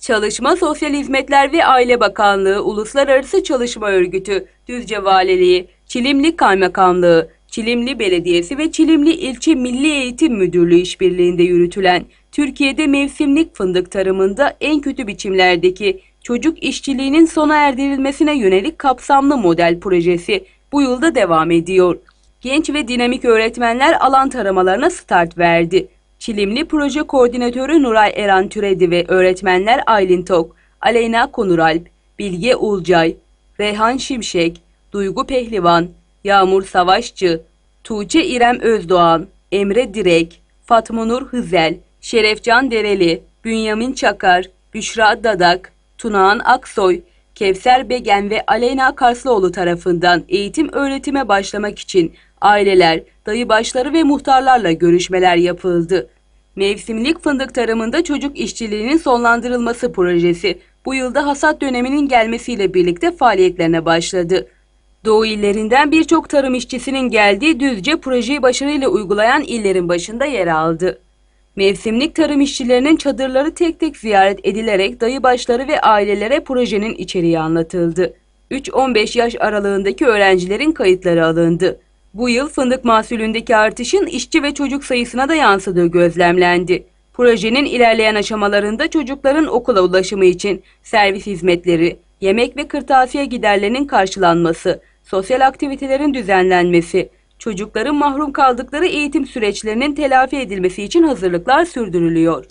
Çalışma Sosyal Hizmetler ve Aile Bakanlığı, Uluslararası Çalışma Örgütü, Düzce Valiliği, Çilimli Kaymakamlığı, Çilimli Belediyesi ve Çilimli İlçe Milli Eğitim Müdürlüğü işbirliğinde yürütülen Türkiye'de mevsimlik fındık tarımında en kötü biçimlerdeki çocuk işçiliğinin sona erdirilmesine yönelik kapsamlı model projesi bu yılda devam ediyor. Genç ve dinamik öğretmenler alan taramalarına start verdi. Çilimli Proje Koordinatörü Nuray Eren Türedi ve öğretmenler Aylin Tok, Aleyna Konuralp, Bilge Ulcay, Reyhan Şimşek, Duygu Pehlivan, Yağmur Savaşçı, Tuğçe İrem Özdoğan, Emre Direk, Fatma Nur Hızel, Şerefcan Dereli, Bünyamin Çakar, Büşra Dadak, Tunağan Aksoy, Kevser Begen ve Aleyna Karslıoğlu tarafından eğitim öğretime başlamak için aileler, dayıbaşları ve muhtarlarla görüşmeler yapıldı. Mevsimlik fındık tarımında çocuk işçiliğinin sonlandırılması projesi bu yılda hasat döneminin gelmesiyle birlikte faaliyetlerine başladı. Doğu illerinden birçok tarım işçisinin geldiği Düzce projeyi başarıyla uygulayan illerin başında yer aldı. Mevsimlik tarım işçilerinin çadırları tek tek ziyaret edilerek dayıbaşları ve ailelere projenin içeriği anlatıldı. 3-15 yaş aralığındaki öğrencilerin kayıtları alındı. Bu yıl fındık mahsulündeki artışın işçi ve çocuk sayısına da yansıdığı gözlemlendi. Projenin ilerleyen aşamalarında çocukların okula ulaşımı için servis hizmetleri, yemek ve kırtasiye giderlerinin karşılanması, sosyal aktivitelerin düzenlenmesi, çocukların mahrum kaldıkları eğitim süreçlerinin telafi edilmesi için hazırlıklar sürdürülüyor.